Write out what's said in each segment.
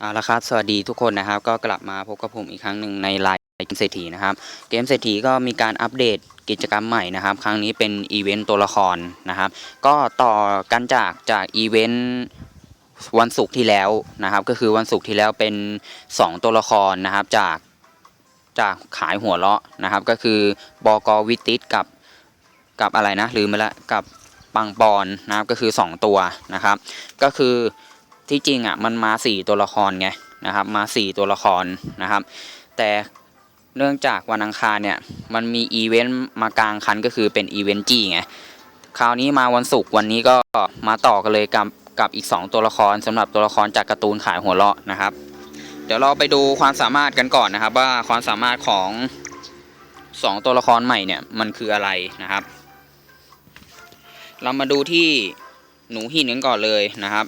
เอาละครับสวัสดีทุกคนนะครับก็กลับมาพบกับผมอีกครั้งหนึ่งในไลน์เกมเศรษฐีนะครับเกมเศรษฐีก็มีการอัปเดตกิจกรรมใหม่นะครับ ครั้งนี้เป็นอีเวนต์ตัวละครนะครับก็ต่อกันจากจากอีเวนต์วันศุกร์ที่แล้วนะครับ ก็คือวันศุกร์ที่แล้วเป็น 2 ตัวละครนะครับจากจากขายหัวเราะนะครับ ก็คือบอกวิติสกับกับอะไรนะลืมไปละกับปังปอนนะครับก็คือ 2 ตัวนะครับ ก็คือ ที่จริงอะมันมา 4 ตัวละครไงนะครับมา 4 ตัวละครนะครับ แต่เนื่องจากวันอังคารเนี่ยมันมีอีเวนต์มากลางคันก็คือเป็นอีเวนต์จี้ไงคราวนี้มาวันศุกร์วันนี้ก็มาต่อกันเลยกับกับอีก 2 ตัวละครสำหรับตัวละครจากการ์ตูนขายหัวเราะนะครับ เดี๋ยวเราไปดูความสามารถกันก่อนนะครับ ว่าความสามารถของ 2 ตัวละครใหม่เนี่ยมันคืออะไรนะครับ เรามาดูที่หนูหินกันก่อนเลยนะครับ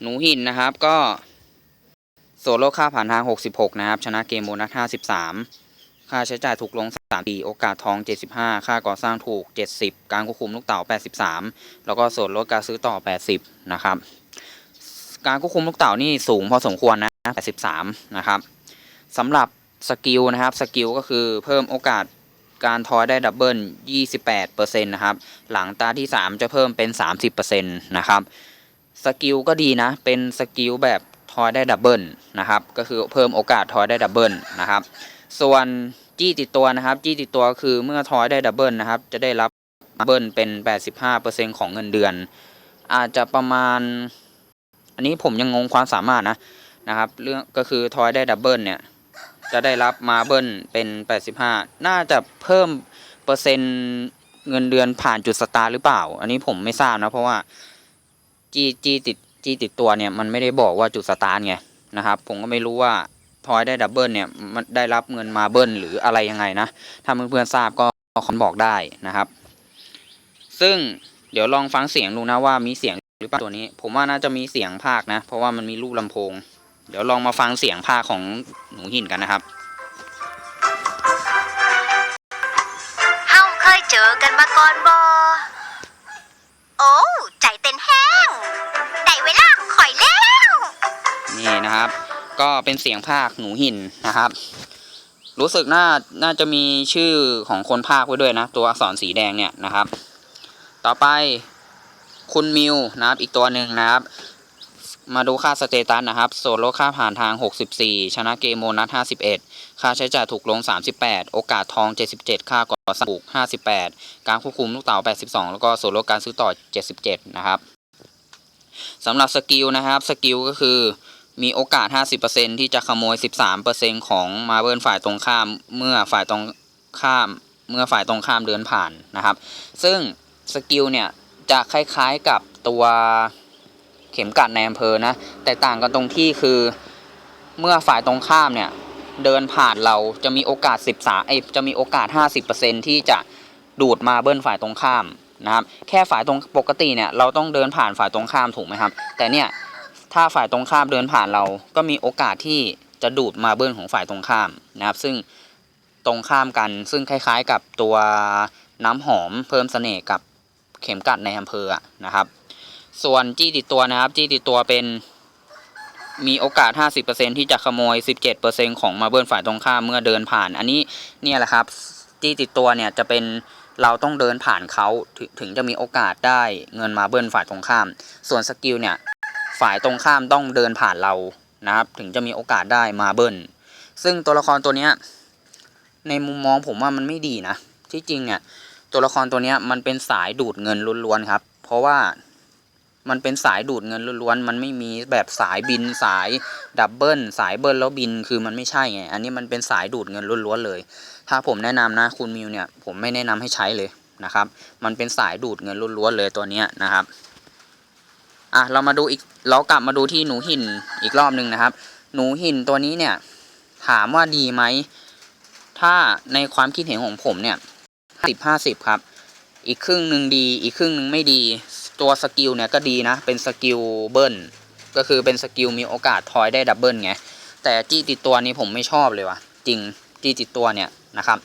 หนูหินนะครับก็โซโล่ค่าผ่านทาง 66 นะครับ ชนะเกมโบนัส 53 ค่าใช้จ่ายถูกลง 3 ปี โอกาสทอง 75 ค่าก่อสร้างถูก 70 การควบคุมลูกเต่า 83 แล้วก็ส่วนลดการซื้อต่อ 80 นะครับ การควบคุมลูกเต่านี่สูงพอสมควรนะ 83 นะครับสำหรับสกิลนะครับ สกิลก็คือเพิ่มโอกาสการทอยได้ดับเบิล 28%นะครับ หลังตาที่ 3 จะเพิ่มเป็น 30%นะครับ สกิลก็ดีนะ เป็นสกิลแบบทอยได้ดับเบิลนะครับ ก็คือเพิ่มโอกาสทอยได้ดับเบิลนะครับ ส่วนจี้ติดตัวนะครับ จี้ติดตัวคือเมื่อทอยได้ดับเบิลนะครับ จะได้รับดับเบิลเป็น 85%ของเงินเดือน อาจจะประมาณ อันนี้ผมยังงงความสามารถนะนะครับ เรื่องก็คือทอยได้ดับเบิลเนี่ย จะได้รับมาเบิลเป็น 85 น่าจะเพิ่มเปอร์เซ็นต์เงินเดือนผ่านจุดสตาร์หรือเปล่า อันนี้ผมไม่ทราบนะเพราะว่า จีจีติดจีติดตัวเนี่ยมันไม่ได้บอกว่าจุดสตาร์ทไงนะครับ ผมก็ไม่รู้ว่าทอยได้ดับเบิลเนี่ยมันได้รับเงินมาเบิลหรืออะไรยังไงนะ ถ้าเพื่อนๆทราบก็คอมบอกได้นะครับ ซึ่งเดี๋ยวลองฟังเสียงดูนะว่ามีเสียงหรือเปล่าตัวนี้ ผมว่าน่าจะมีเสียงภาคนะ เพราะว่ามันมีรูปลำโพง เดี๋ยวลองมาฟังเสียงภาคของหนูหินกันนะครับเฮาเคยเจอกันมาก่อนบอโอ้ ก็เป็นเสียงภาคหนูหินนะครับ รู้สึกน่าน่าจะมีชื่อของคนภาคไว้ด้วยนะ ตัวอักษรสีแดงเนี่ยนะครับ ต่อไปคุณมิวนะครับอีกตัวหนึ่งนะครับ มาดูค่าสเตตัสนะครับโซโลค่าผ่านทาง 64 ชนะเกมโมนัส51 ค่าใช้จ่ายถูกลง 38 โอกาสทอง 77 ค่าก่อสร้างถูก58 การควบคุมลูกเต๋า82 แล้วก็โซโลการซื้อต่อ 77 นะครับสำหรับสกิลนะครับสกิลก็คือ มีโอกาส 50%ที่จะขโมย 13%ของมาเบิลฝ่ายตรงข้ามเมื่อฝ่ายตรงข้ามเมื่อฝ่ายตรงข้ามเดินผ่านนะครับ ซึ่งสกิลเนี่ยจะคล้ายๆกับตัวเข็มกัดในอำเภอนะ แต่ต่างกันตรงที่คือเมื่อฝ่ายตรงข้ามเนี่ยเดินผ่านเราจะมีโอกาส 13เอ้จะมีโอกาส 50%ที่จะดูดมาเบิลฝ่ายตรงข้ามนะครับ แค่ฝ่ายตรงปกติเนี่ยเราต้องเดินผ่านฝ่ายตรงข้ามถูกไหมครับ แต่เนี่ย ถ้าฝ่ายตรงข้ามเดินผ่านเรา ก็มีโอกาสที่จะดูดมาเบิลของฝ่ายตรงข้ามนะครับ ซึ่งตรงข้ามกัน ซึ่งคล้ายๆ กับตัวน้ำหอมเพิ่มเสน่ห์กับเข็มกัดในอำเภอนะครับ ส่วนจี้ติดตัวนะครับ จี้ติดตัวเป็นมีโอกาส 50%ที่จะขโมย 17%ของมาเบิลฝ่ายตรงข้ามเมื่อเดินผ่าน อันนี้เนี่ยแหละครับจี้ติดตัวเนี่ยจะเป็นเราต้องเดินผ่านเขาถถึงจะมีโอกาสได้เงินมาเบิลฝ่ายตรงข้าม ส่วนสกิลเนี่ย ฝ่ายตรงข้ามต้องเดินผ่านเรานะครับ ถึงจะมีโอกาสได้มาเบิลซึ่งตัวละครตัวเนี้ยในมุมมองผมว่ามันไม่ดีนะ ที่จริงเนี่ยตัวละครตัวเนี้ยมันเป็นสายดูดเงินล้วนๆครับ เพราะว่ามันเป็นสายดูดเงินล้วนๆ มันไม่มีแบบสายบินสายดับเบิลสายเบิลแล้วบินคือมันไม่ใช่ไง อันนี้มันเป็นสายดูดเงินล้วนๆเลย ถ้าผมแนะนำนะคุณมิวเนี่ยผมไม่แนะนำให้ใช้เลยนะครับ มันเป็นสายดูดเงินล้วนๆเลยตัวเนี้ยนะครับ อะเรามาดูอีกเรากลับมาดูที่หนูหินอีกรอบหนึ่งนะครับ หนูหินตัวนี้เนี่ย ถามว่าดีไหมถ้าในความคิดเห็นของผมเนี่ยสิบห้าสิบครับ อีกครึ่งหนึ่งดี อีกครึ่งหนึ่งไม่ดี ตัวสกิลเนี่ยก็ดีนะ เป็นสกิลเบิลก็คือเป็นสกิลมีโอกาสทอยได้ดับเบิลไงแต่จี้ติดตัวนี้ผมไม่ชอบเลยว่ะ จริงจี้ติดตัวเนี่ยนะครับ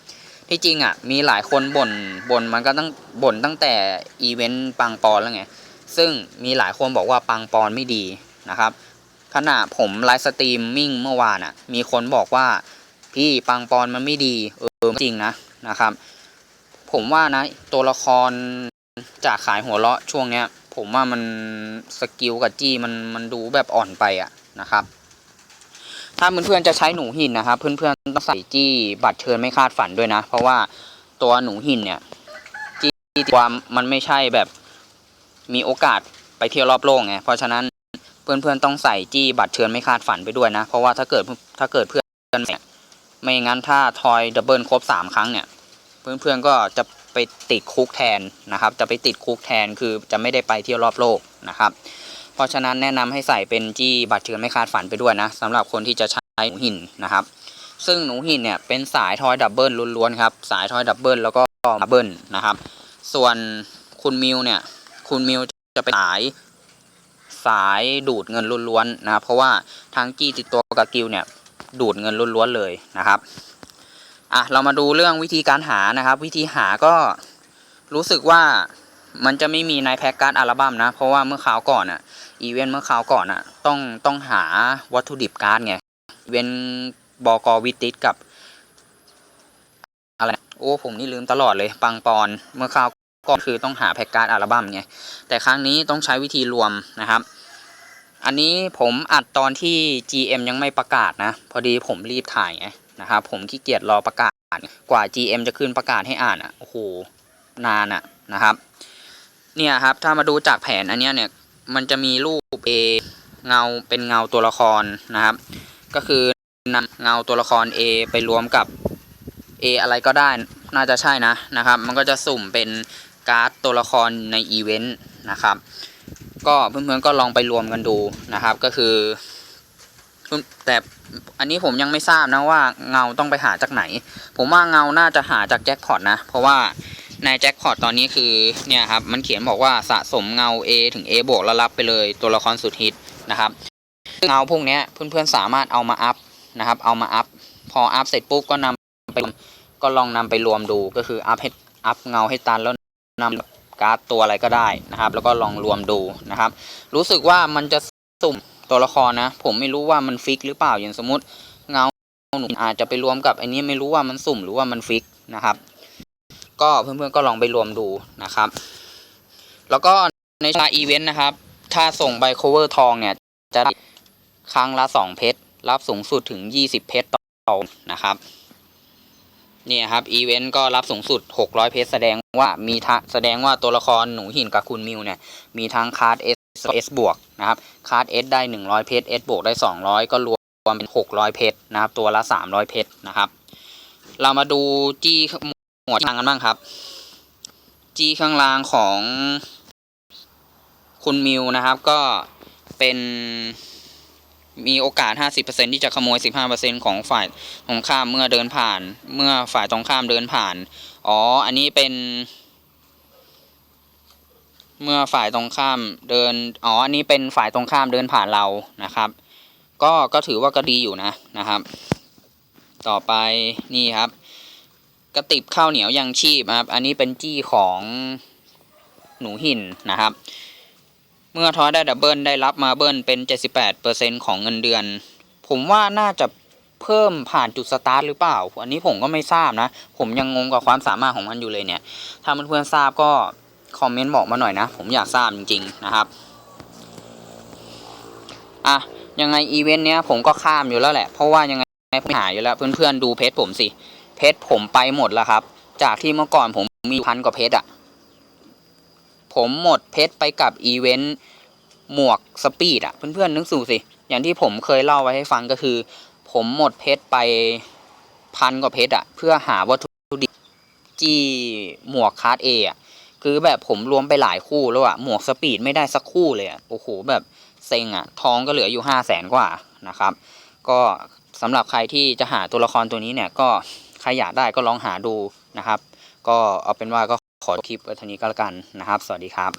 ที่จริงอะมีหลายคนบ่นบ่นมันก็ตั้งบ่นตั้งแต่อีเวนต์ปังปอนแล้วไง ซึ่งมีหลายคนบอกว่าปังปอนไม่ดีนะครับขณะผมไลฟ์สตรีมมิ่งเมื่อวานอะ มีคนบอกว่าพี่ปังปอนมันไม่ดี เออจริงนะนะครับ ผมว่านะตัวละครจากขายหัวเราะช่วงเนี้ย ผมว่ามันสกิลกับจี้มันมันดูแบบอ่อนไปอะนะครับ ถ้าเพื่อนๆจะใช้หนูหินนะครับ เพื่อนๆต้องใส่จี้บัตรเชิญไม่คาดฝันด้วยนะ เพราะว่าตัวหนูหินเนี่ย จี้ความมันไม่ใช่แบบ มีโอกาสไปเที่ยวรอบโลกไงเพราะฉะนั้นเพื่อนๆต้องใส่จี้บัตรเชิญไม่คาดฝันไปด้วยนะ เพราะว่าถ้าเกิดถ้าเกิดเพื่อนเนี่ยไม่งั้นถ้าทอยดับเบิลครบสามครั้งเนี่ย เพื่อนๆก็จะไปติดคุกแทนนะครับ จะไปติดคุกแทนคือจะไม่ได้ไปเที่ยวรอบโลกนะครับ เพราะฉะนั้นแนะนำให้ใส่เป็นจี้บัตรเชิญไม่คาดฝันไปด้วยนะสำหรับคนที่จะใช้หนูหินนะครับ ซึ่งหนูหินเนี่ยเป็นสายทอยดับเบิลล้วนๆครับสายทอยดับเบิลแล้วก็ดับเบิลนะครับ ส่วนคุณมิวเนี่ย คุณมิวจะเป็นสายสายดูดเงินล้วนๆนะครับเพราะว่าทางจี้ติดตัวกับกิลเนี่ยดูดเงินล้วนๆเลยนะครับอะเรามาดูเรื่องวิธีการหานะครับ วิธีหาก็รู้สึกว่ามันจะไม่มีในแพ็กการ์ดอัลบั้มนะ เพราะว่าเมื่อคราวก่อนอะอีเวนต์เมื่อคราวก่อนอะต้องต้องหาวัตถุดิบการ์ดไงอีเวนต์บอกวิติสกับอะไรโอ้ผมนี่ลืมตลอดเลยปังปอนเมื่อคราว ก่อนคือต้องหาแพ็กการ์ดอัลบั้มไงแต่ครั้งนี้ต้องใช้วิธีรวมนะครับ อันนี้ผมอัดตอนที่ GM ยังไม่ประกาศนะ พอดีผมรีบถ่ายไงนะครับผมขี้เกียจรอประกาศกว่า GM จะขึ้นประกาศให้อ่านอะโอ้โหนานอะนะครับเนี่ยครับถ้ามาดูจากแผนอันนี้เนี่ยมันจะมีรูป A เงาเป็นเงาตัวละครนะครับ ก็คือนำเงาตัวละคร A ไปรวมกับ A อะไรก็ได้น่าจะใช่นะนะครับ มันก็จะสุ่มเป็น การ์ดตัวละครในอีเวนต์นะครับ ก็เพื่อนๆก็ลองไปรวมกันดูนะครับก็คือ แต่อันนี้ผมยังไม่ทราบนะว่าเงาต้องไปหาจากไหน ผมว่าเงาน่าจะหาจากแจ็คพอตนะ เพราะว่าในแจ็คพอตตอนนี้คือเนี่ยครับมันเขียนบอกว่าสะสมเงา A ถึง A บวกแล้วรับไปเลยตัวละครสุดฮิตนะครับเงาพวกนี้เพื่อนๆสามารถเอามาอัพนะครับ เอามาอัพพออัพเสร็จปุ๊บก็นำไปก็ลองนำไปรวมดูก็คืออัพให้อัพเงาให้ตันแล้ว นำการ์ดตัวอะไรก็ได้นะครับ แล้วก็ลองรวมดูนะครับ รู้สึกว่ามันจะสุ่มตัวละครนะ ผมไม่รู้ว่ามันฟิกหรือเปล่าอย่างสมมติเงาหนูอาจจะไปรวมกับอันนี้ไม่รู้ว่ามันสุ่มหรือว่ามันฟิกนะครับ ก็เพื่อนๆก็ลองไปรวมดูนะครับ แล้วก็ในชาอีเวนต์นะครับ ถ้าส่งใบ cover ทองเนี่ยจะได้ครั้งละสองเพชรรับสูงสุดถึงยี่สิบเพชรต่อนะครับ เนี่ยครับอีเวนต์ก็รับสูงสุดหกร้อยเพชรแสดงว่ามีทะแสดงว่าตัวละครหนูหินกับคุณมิวเนี่ย มีทั้งคาร์ด S S บวกนะครับคาร์ด S ได้ 100 เพชร S บวกได้ 200 ก็รวมเป็น 600 เพชรนะครับ ตัวละ 300 เพชรนะครับ เรามาดูจี้หมวดข้างล่างกันบ้างครับ จี้ข้างล่างของคุณมิวนะครับ ก็เป็น มีโอกาส 50%ที่จะขโมย 15%ของฝ่ายตรงข้ามเมื่อเดินผ่าน เมื่อฝ่ายตรงข้ามเดินผ่าน อ๋อ อันนี้เป็น เมื่อฝ่ายตรงข้ามเดิน อ๋อ อันนี้เป็นฝ่ายตรงข้ามเดินผ่านเรานะครับ ก็ ก็ถือว่าก็ดีอยู่นะนะครับ ต่อไปนี่ครับ กระติบข้าวเหนียวยังชีพครับ อันนี้เป็นจี้ของหนูหินนะครับ เมื่อทอได้ดับเบิลได้รับมาเบิลเป็น 78%ของเงินเดือน ผมว่าน่าจะเพิ่มผ่านจุดสตาร์ทหรือเปล่า อันนี้ผมก็ไม่ทราบนะ ผมยังงงกับความสามารถของมันอยู่เลยเนี่ย ถ้าเพื่อนๆทราบก็คอมเมนต์บอกมาหน่อยนะ ผมอยากทราบจริง ๆ นะครับ อะ ยังไงอีเวนต์เนี้ยผมก็ข้ามอยู่แล้วแหละ เพราะว่ายังไงไม่หายอยู่แล้ว เพื่อนๆดูเพจผมสิ เพจผมไปหมดแล้วครับ จากที่เมื่อก่อนผมมีพันกว่าเพจอะ ผมหมดเพจไปกับอีเวนต์หมวกสปีดอะเพื่อนๆนึกสู่สิ อย่างที่ผมเคยเล่าไว้ให้ฟังก็คือ ผมหมดเพจไปพันกว่าเพจอะเพื่อหาวัตถุดิบจี้หมวกคาร์ดเออะคือแบบผมรวมไปหลายคู่แล้วอะหมวกสปีดไม่ได้สักคู่เลยอะโอ้โหแบบเซ็งอะทองก็เหลืออยู่ห้าแสนกว่านะครับ ก็สำหรับใครที่จะหาตัวละครตัวนี้เนี่ยก็ใครอยากได้ก็ลองหาดูนะครับ ก็เอาเป็นว่าก็ ขอคลิปไว้เท่านี้ก็แล้วกันนะครับ สวัสดีครับ